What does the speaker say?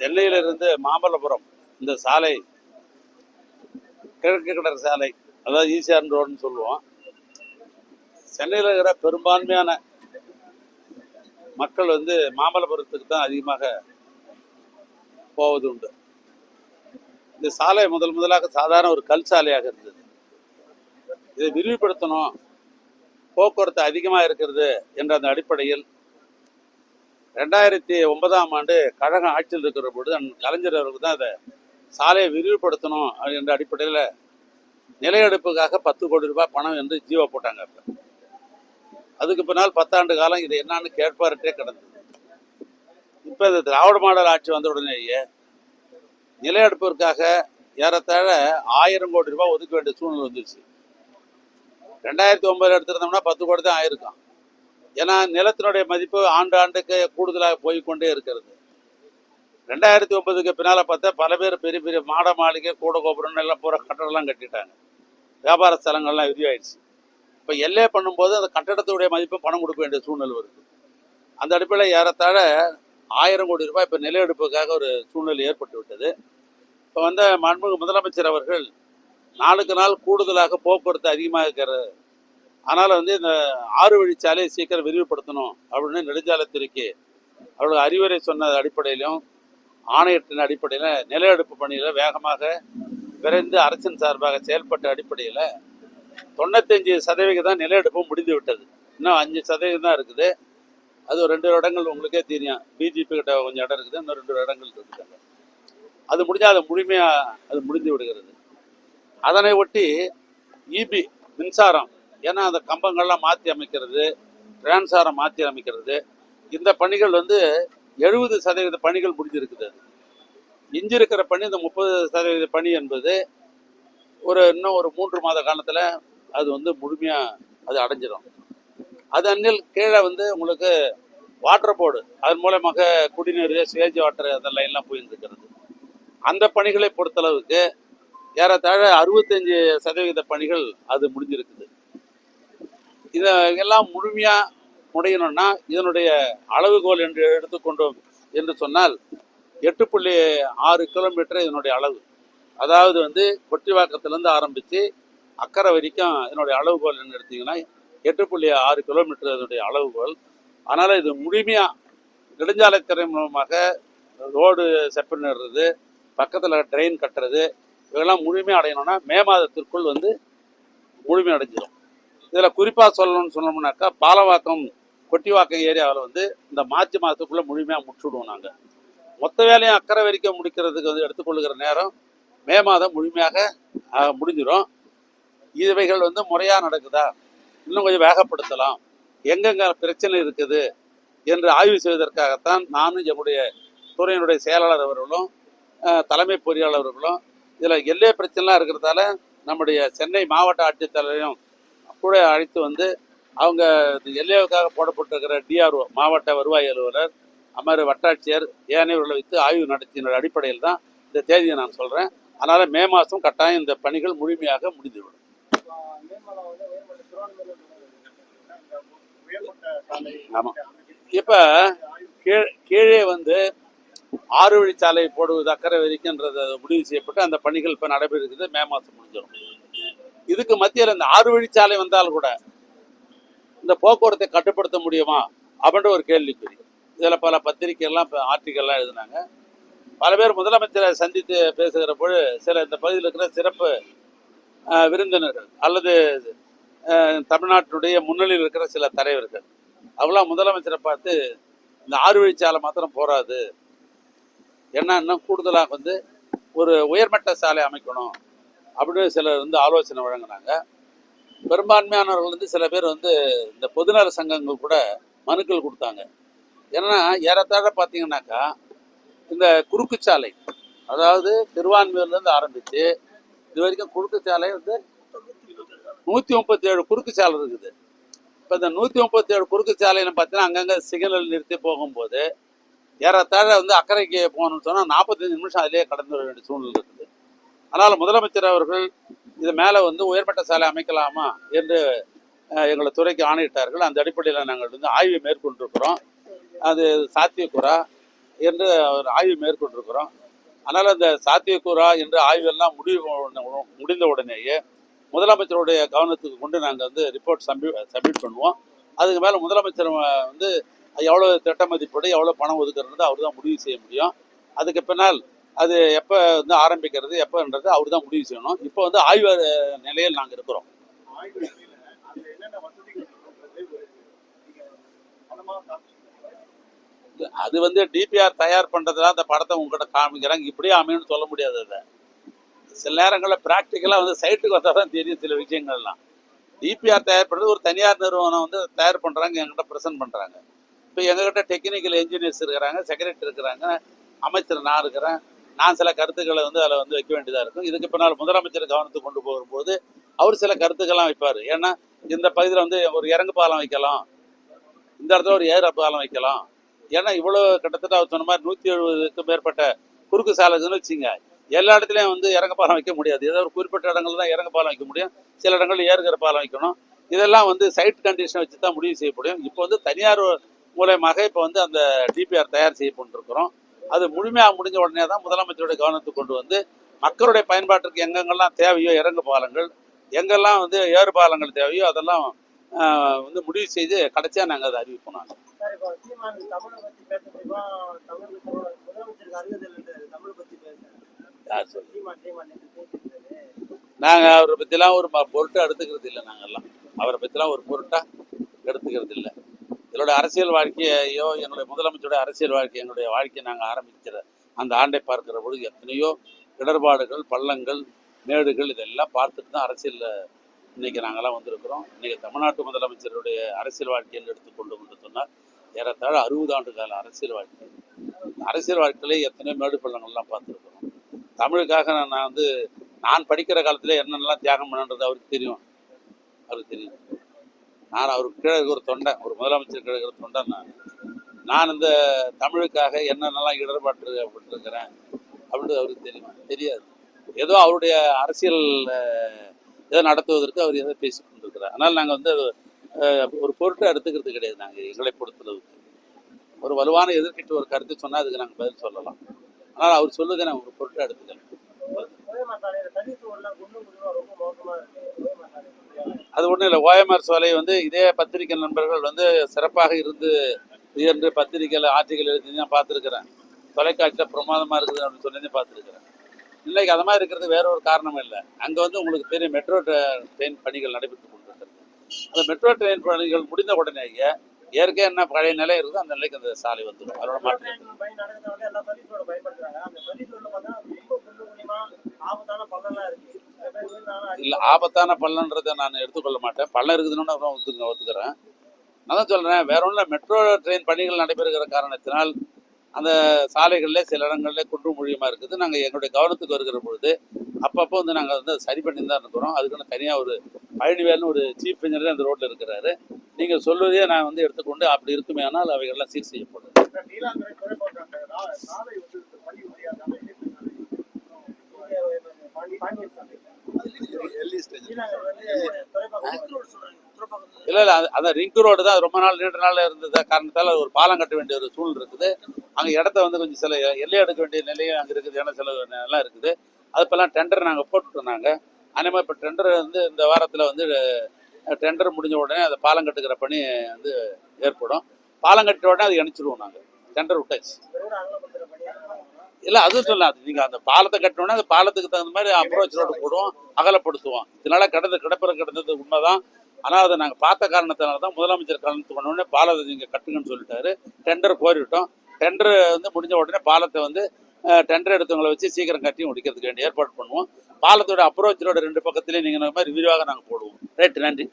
சென்னையிலிருந்து மாமல்லபுரம் இந்த சாலை கிழக்கு கடற்கரை சாலை அதாவது ஈசிஆர் ரோடுன்னு சொல்லுவோம். சென்னையில் இருக்கிற பெரும்பான்மையான மக்கள் வந்து மாமல்லபுரத்துக்கு தான் அதிகமாக போவது உண்டு இந்த சாலை முதல் முதலாக சாதாரண ஒரு கல் சாலையாக இருந்தது. இதை விரிவுபடுத்தணும் போக்குவரத்து அதிகமாக இருக்கிறது என்ற அந்த அடிப்படையில் ரெண்டாயிரத்தி ஒன்பதாம் ஆண்டு கழகம் ஆட்சியில் இருக்கிற பொழுது அந் கலைஞர் அவர்கள் தான் அதை சாலையை விரிவுபடுத்தணும் என்ற அடிப்படையில் நிலையெடுப்புக்காக பத்து கோடி ரூபாய் பணம் என்று ஜீவா போட்டாங்க அப்ப. அதுக்கு பின்னால் பத்தாண்டு காலம் இது என்னன்னு கேட்பார்ட்டே கிடந்தது. இப்போ இந்த திராவிட மாடல் ஆட்சி வந்த உடனேயே நிலையெடுப்பிற்காக ஏறத்தாழ ஆயிரம் கோடி ரூபாய் ஒதுக்க வேண்டிய சூழ்நிலை வந்துருச்சு. ரெண்டாயிரத்தி ஒன்பதுல எடுத்திருந்தோம்னா பத்து கோடி தான் ஆயிருக்கும். ஏன்னா நிலத்தினுடைய மதிப்பு ஆண்டு ஆண்டுக்கு கூடுதலாக போய்கொண்டே இருக்கிறது. ரெண்டாயிரத்தி ஒன்பதுக்கு பின்னால் பார்த்தா பல பேர் பெரிய பெரிய மாட மாளிகை கூட கோபுரம் எல்லாம் பூரா கட்டடம்லாம் கட்டிட்டாங்க. வியாபார ஸ்தலங்கள்லாம் விரிவாயிடுச்சு. இப்போ எல்லே பண்ணும்போது அந்த கட்டடத்துடைய மதிப்பு பணம் கொடுக்க வேண்டிய சூழ்நிலை வருது. அந்த அடிப்படையில் ஏறத்தாழ ஆயிரம் கோடி ரூபாய் இப்போ நிலையெடுப்புக்காக ஒரு சூழ்நிலை ஏற்பட்டு விட்டது. இப்போ வந்த மாண்புமிகு முதலமைச்சர் அவர்கள் நாளுக்கு நாள் கூடுதலாக போக்குவரத்து அதிகமாக இருக்கிற அதனால் வந்து இந்த ஆறு வழிச்சாலையை சீக்கிரம் விரிவுபடுத்தணும் அப்படின்னு நெடுஞ்சாலைத்துறைக்கு அவருடைய அறிவுரை சொன்ன அடிப்படையிலும் ஆணையத்தின் அடிப்படையில் நில எடுப்பு பணியில் வேகமாக விரைந்து அரசின் சார்பாக செயல்பட்ட அடிப்படையில் தொண்ணூத்தஞ்சு சதவீதம் தான் நில எடுப்பும் முடிந்து விட்டது. இன்னும் அஞ்சு சதவீதம் தான் இருக்குது. அது ஒரு ரெண்டு இடங்கள் உங்களுக்கே தெரியும். பிஜேபி கிட்ட கொஞ்சம் இடம் இருக்குது. இன்னும் ரெண்டு இடங்கள் இருக்குது. அது முடிஞ்சால் அது முழுமையாக அது முடிந்து விடுகிறது. அதனை ஒட்டி இபி மின்சாரம் ஏன்னா அந்த கம்பங்கள்லாம் மாற்றி அமைக்கிறது டிரான்சாரம் மாற்றி அமைக்கிறது. இந்த பணிகள் வந்து எழுபது சதவீத பணிகள் முடிஞ்சிருக்குது. அது இஞ்சி இருக்கிற பணி இந்த முப்பது சதவீத பணி என்பது ஒரு இன்னும் ஒரு மூன்று மாத காலத்தில் அது வந்து முழுமையாக அது அடைஞ்சிடும் அது அன்னில் கீழே வந்து உங்களுக்கு வாட்டர் போர்டு அதன் மூலமாக குடிநீர் சுவேஜ் வாட்டர் அந்த லைன்லாம் போயிட்டு இருக்கிறது அந்த பணிகளை பொறுத்தளவுக்கு ஏறத்தாழ அறுபத்தஞ்சு சதவீத பணிகள் அது முடிஞ்சிருக்குது. இதை எல்லாம் முழுமையாக முடியணும்னா இதனுடைய அளவுகோல் என்று எடுத்துக்கொண்டோம் என்று சொன்னால் எட்டு புள்ளி ஆறு கிலோமீட்டர் இதனுடைய அளவு. அதாவது வந்து கொட்டிவாக்கத்திலேருந்து ஆரம்பித்து அக்கறை வரைக்கும் இதனுடைய அளவுகோல் என்று எடுத்தீங்கன்னா எட்டு புள்ளி ஆறு கிலோமீட்டர் இதனுடைய அளவுகோல். அதனால் இது முழுமையாக நெடுஞ்சாலைத்துறை மூலமாக ரோடு செப்பனிடுறது பக்கத்தில் ட்ரெயின் கட்டுறது இதெல்லாம் முழுமையாக அடையணும்னா மே மாதத்திற்குள் வந்து முழுமை அடைஞ்சிடும் இதில் குறிப்பாக சொல்லணும்னு சொன்னோம்னாக்கா பாலவாக்கம் கொட்டிவாக்கம் ஏரியாவில் வந்து இந்த மார்ச் மாதத்துக்குள்ளே முழுமையாக முடிச்சுடுவோம் நாங்கள் மொத்த வேலையும் அக்கறை வரைக்கும் முடிக்கிறதுக்கு வந்து எடுத்துக்கொள்ளுகிற நேரம் மே மாதம் முழுமையாக முடிஞ்சிடும் இவைகள் வந்து முறையாக நடக்குதா? இன்னும் கொஞ்சம் வேகப்படுத்தலாம். எங்கெங்க பிரச்சனை இருக்குது என்று ஆய்வு செய்வதற்காகத்தான் நானும் என்னுடைய துறையினுடைய செயலாளர் அவர்களும் தலைமை பொறியாளர் அவர்களும் இதில் எல்லை பிரச்சனைலாம் இருக்கிறதால நம்முடைய சென்னை மாவட்ட ஆட்சித்தலைவரையும் கூட அழைத்து வந்து அவங்க இந்த போடப்பட்டிருக்கிற டிஆர்ஓ மாவட்ட வருவாய் அலுவலர் அமர் வட்டாட்சியர் ஏனையவர்களை வைத்து ஆய்வு நடத்தின அடிப்படையில் தான் இந்த தேதியை நான் சொல்கிறேன் அதனால் மே மாதம் கட்டாயம் இந்த பணிகள் முழுமையாக முடிந்துவிடும். ஆமாம் இப்போ கீழ் கீழே வந்து ஆறு வழிச்சாலை போடுவது அக்கறை வரைக்கும்ன்றது முடிவு செய்யப்பட்டு அந்த பணிகள் இப்போ நடைபெறுகிறது. மே மாதம் முடிஞ்சிடும். இதுக்கு மத்தியில் இந்த ஆறு வழிச்சாலை வந்தால் கூட இந்த போக்குவரத்தை கட்டுப்படுத்த முடியுமா அப்படின்ற ஒரு கேள்விக்குறி. இதில் பல பத்திரிகைகள்லாம் இப்போ ஆர்டிக்கல்லாம் எழுதினாங்க. பல பேர் முதலமைச்சரை சந்தித்து பேசுகிற பொழுது சில இந்த பகுதியில் இருக்கிற சிறப்பு விருந்தினர்கள் அல்லது தமிழ்நாட்டினுடைய முன்னணியில் இருக்கிற சில தலைவர்கள் அவெல்லாம் முதலமைச்சரை பார்த்து இந்த ஆறு வழிச்சாலை மாத்திரம் போராது ஏன்னா இன்னும் கூடுதலாக வந்து ஒரு உயர்மட்ட சாலை அமைக்கணும். அப்படின்னு சிலர் வந்து ஆலோசனை வழங்கினாங்க பெரும்பான்மையானவர்கள் வந்து சில பேர் வந்து இந்த பொதுநல சங்கங்கள் கூட மனுக்கள் கொடுத்தாங்க. ஏன்னா ஏறத்தாழ பார்த்தீங்கன்னாக்கா இந்த குறுக்கு சாலை அதாவது திருவான்மையூர்லேருந்து ஆரம்பித்து இது வரைக்கும் குறுக்கு சாலை வந்து நூற்றி முப்பத்தி ஏழு குறுக்கு சாலை இருக்குது. இப்போ இந்த நூற்றி முப்பத்தி ஏழு குறுக்கு சாலையில் பார்த்தீங்கன்னா அங்கங்கே சிக்னல் நிறுத்தி போகும்போது ஏறத்தாழ வந்து அக்கறைக்கு போகணும்னு சொன்னால் நாற்பத்தஞ்சு நிமிஷம் அதிலே கடந்து வர வேண்டிய சூழ்நிலை இருக்குது. அதனால் முதலமைச்சர் அவர்கள் இது மேலே வந்து உயர்மட்ட சாலை அமைக்கலாமா என்று எங்களை துறைக்கு ஆணையிட்டார்கள். அந்த அடிப்படையில் நாங்கள் வந்து ஆய்வு மேற்கொண்டிருக்கிறோம். அது சாத்தியக்கூறா என்று ஒரு ஆய்வு மேற்கொண்டிருக்கிறோம். அதனால் அந்த சாத்தியக்கூறா என்று ஆய்வெல்லாம் முடிவு முடிந்த உடனேயே முதலமைச்சருடைய கவனத்துக்கு கொண்டு நாங்கள் வந்து ரிப்போர்ட் சம்பி சப்மிட் பண்ணுவோம். அதுக்கு மேலே முதலமைச்சர் வந்து எவ்வளோ திட்டமதிப்படி எவ்வளோ பணம் ஒதுக்குறது அவர் தான் முடிவு செய்ய முடியும். அதுக்கு பின்னால் அது எப்போ வந்து ஆரம்பிக்கிறது எப்போன்றது அவர் தான் முடிவு செய்யணும். இப்போ வந்து ஆய்வு நிலையில் நாங்கள் இருக்கிறோம். என்னென்ன அது வந்து டிபிஆர் தயார் பண்ணுறதுல அந்த படத்தை உங்கள்கிட்ட காமிக்கிறாங்க. இப்படியே அமையணும்னு சொல்ல முடியாது அதை. சில நேரங்களில் ப்ராக்டிக்கலாக வந்து சைட்டுக்கு வந்தால் தான் தெரியும் சில விஷயங்கள்லாம். டிபிஆர் தயார் பண்ணுறது ஒரு தனியார் நிறுவனம் வந்து தயார் பண்ணுறாங்க எங்ககிட்ட ப்ரெசென்ட் பண்ணுறாங்க இப்போ எங்ககிட்ட டெக்னிக்கல் இன்ஜினியர்ஸ் இருக்கிறாங்க செக்ரட்டரி இருக்கிறாங்க அமைச்சர் நான் இருக்கிறேன். நான் சில கருத்துக்களை வந்து அதில் வந்து வைக்க வேண்டியதாக இருக்கும். இதுக்கு பின்னால் முதலமைச்சர் கவனத்துக்கு கொண்டு போகும்போது அவர் சில கருத்துக்கள்லாம் வைப்பார். ஏன்னா இந்த பகுதியில் வந்து ஒரு இறங்கு பாலம் வைக்கலாம். இந்த இடத்துல ஒரு ஏற பாலம் வைக்கலாம். ஏன்னா இவ்வளோ கிட்டத்தட்ட அவர் சொன்ன மாதிரி நூற்றி எழுபதுக்கும் மேற்பட்ட குறுக்கு சாலை வச்சுங்க. எல்லா இடத்துலையும் வந்து இறங்க பாலம் வைக்க முடியாது. ஏதோ ஒரு குறிப்பிட்ட இடங்கள் தான் இறங்க பாலம் வைக்க முடியும். சில இடங்கள் ஏறுகிற பாலம் வைக்கணும். இதெல்லாம் வந்து சைட் கண்டிஷன் வச்சு தான் முடிவு செய்ய முடியும் இப்போ வந்து தனியார் மூலயமாக இப்போ வந்து அந்த டிபிஆர் தயார் செய்யப்பட்டுருக்கிறோம். அது முழுமையாக முடிஞ்ச உடனே தான் முதலமைச்சருடைய கவனத்துக்கு கொண்டு வந்து மக்களுடைய பயன்பாட்டிற்கு எங்கெங்கெல்லாம் தேவையோ இறங்கு பாலங்கள் எங்கெல்லாம் வந்து ஏறு பாலங்கள் தேவையோ அதெல்லாம் வந்து முடிவு செய்து கடைசியாக நாங்கள் அதை அறிவிப்போம் நாங்கள் நாங்கள் அவரை பற்றிலாம் ஒரு ம- பொருட்டா எடுத்துக்கிறது இல்லை நாங்கள்லாம் அவரை பற்றிலாம் ஒரு பொருட்டா எடுத்துக்கிறது இல்லை. என்னுடைய அரசியல் வாழ்க்கையையோ என்னுடைய முதலமைச்சருடைய அரசியல் வாழ்க்கை என்னுடைய வாழ்க்கையை நாங்கள் ஆரம்பிக்கிற அந்த ஆண்டை பார்க்கிற பொழுது எத்தனையோ இடர்பாடுகள் பள்ளங்கள் மேடுகள் இதெல்லாம் பார்த்துட்டு தான் அரசியலில் இன்னைக்கு நாங்கள்லாம் வந்திருக்கிறோம். இன்றைக்கி தமிழ்நாட்டு முதலமைச்சருடைய அரசியல் வாழ்க்கையில் எடுத்துக்கொண்டு கொண்டு சொன்னால் ஏறத்தாழ அறுபது ஆண்டு கால அரசியல் வாழ்க்கை. அரசியல் வாழ்க்கையிலே எத்தனையோ மேடு பள்ளங்கள்லாம் பார்த்துருக்குறோம். தமிழுக்காக நான் நான் வந்து நான் படிக்கிற காலத்தில் என்னென்னலாம் தியாகம் பண்ணுன்றது அவருக்கு தெரியும். அவருக்கு தெரியும். நான் அவருக்கு கீழே ஒரு தொண்டை ஒரு முதலமைச்சர் கீழே ஒரு தொண்டை நான் நான் இந்த தமிழுக்காக என்னென்னலாம் இடர்பாட்டுப்பட்டிருக்கிறேன் அப்படின்னு அவருக்கு தெரியுமா? தெரியாது. ஏதோ அவருடைய அரசியல் இதை நடத்துவதற்கு அவர் எதை பேசி கொண்டிருக்கிறார். அதனால் நாங்கள் வந்து ஒரு பொருட்டை எடுத்துக்கிறது கிடையாது நாங்கள் எங்களை பொறுத்தளவுக்கு. ஒரு வலுவான எதிர்க்கிட்ட ஒரு கருத்து சொன்னால் அதுக்கு நாங்கள் பதில் சொல்லலாம். ஆனால் அவர் சொல்லுங்க நான் ஒரு பொருட்டை எடுத்துக்கல அது ஒன்றும் இல்லை. ஓஎம்ஆர் சோலை வந்து இதே பத்திரிகை நண்பர்கள் வந்து சிறப்பாக இருந்து என்று பத்திரிகையில் ஆர்டிக்கல் எழுதி நான் பார்த்துருக்குறேன். தொலைக்காட்சியில் பிரமாதமாக இருக்குது அப்படின்னு சொல்லி பார்த்துருக்குறேன். இன்னைக்கு அது மாதிரி இருக்கிறது வேற ஒரு காரணம் இல்லை. அங்கே வந்து உங்களுக்கு பெரிய மெட்ரோ ட்ரெயின் பணிகள் நடைபெற்று கொண்டிருக்கிறது. அந்த மெட்ரோ ட்ரெயின் பணிகள் முடிந்த உடனேயே ஏற்கனவே என்ன பழைய நிலை இருக்குதோ அந்த நிலைக்கு அந்த சாலை வந்துடும். அதோட மாற்றம் பயன்படுத்துறாங்க. இல்லை ஆபத்தான பள்ளன்றதை நான் எடுத்துக்கொள்ள மாட்டேன். பள்ளம் இருக்குதுன்னு அப்புறம் ஒத்துக்க ஒத்துக்கிறேன். நான் தான் சொல்கிறேன் வேற ஒன்றும் மெட்ரோ ட்ரெயின் பணிகள் நடைபெறுகிற காரணத்தினால் அந்த சாலைகளில் சில இடங்களில் குன்று மொழியமாக இருக்குது. நாங்கள் எங்களுடைய கவனத்துக்கு வருகிற பொழுது அப்பப்போ வந்து நாங்கள் வந்து சரி பண்ணி தான் இருக்கிறோம். அதுக்குன்னு தனியாக ஒரு பழனிவேல்னு ஒரு சீஃப் இன்ஜினியர் அந்த ரோட்டில் இருக்கிறாரு. நீங்கள் சொல்வதையே நான் வந்து எடுத்துக்கொண்டு அப்படி இருக்குமே ஆனால் அவைகள்லாம் சீர் செய்யப்படும். சாலை இல்ல இல்ல இல்லை அந்த ரிங்க் ரோடு தான். ரொம்ப நாள் நீண்ட நாள் இருந்தது. காரணத்தால் ஒரு பாலம் கட்ட வேண்டிய ஒரு சூழல் இருக்குது. அங்கே இடத்த வந்து கொஞ்சம் சில எல்லை எடுக்க வேண்டிய நிலையும் அங்கே இருக்குது. இடம் சில எல்லாம் இருக்குது. அதுப்பெல்லாம் டெண்டர் நாங்கள் போட்டுட்டோம் நாங்கள் அதே மாதிரி இப்போ டெண்டர் வந்து இந்த வாரத்தில் வந்து டெண்டர் முடிஞ்ச உடனே அந்த பாலம் கட்டுக்கிற பணி வந்து ஏற்படும். பாலம் கட்டின உடனே அது இணைச்சிடுவோம் நாங்கள் டெண்டர் விட்டாச்சு. இல்லை அதுவும் சொல்லாது. நீங்கள் அந்த பாலத்தை கட்டினோடனே அந்த பாலத்துக்கு தகுந்த மாதிரி அப்ரோச் ரோடு போடுவோம் அகலப்படுத்துவோம். இதனால கடந்த கிடப்பில் கிடந்தது உண்மைதான். ஆனால் அதை நாங்கள் பார்த்த காரணத்தினால தான் முதலமைச்சர் கலந்து பண்ணோடனே பாலத்தை நீங்கள் கட்டுங்கன்னு சொல்லிட்டாரு. டெண்டர் கோரிவிட்டோம். டெண்டர் வந்து முடிஞ்ச உடனே பாலத்தை வந்து டெண்டர் எடுத்தவங்களை வச்சு சீக்கிரம் கட்டி முடிக்கிறதுக்கு வேண்டிய ஏற்பாடு பண்ணுவோம். பாலத்தோட அப்ரோச் ரோடு ரெண்டு பக்கத்துலேயும் நீங்கள் மாதிரி விரிவாக நாங்கள் போடுவோம். ரைட் நன்றி.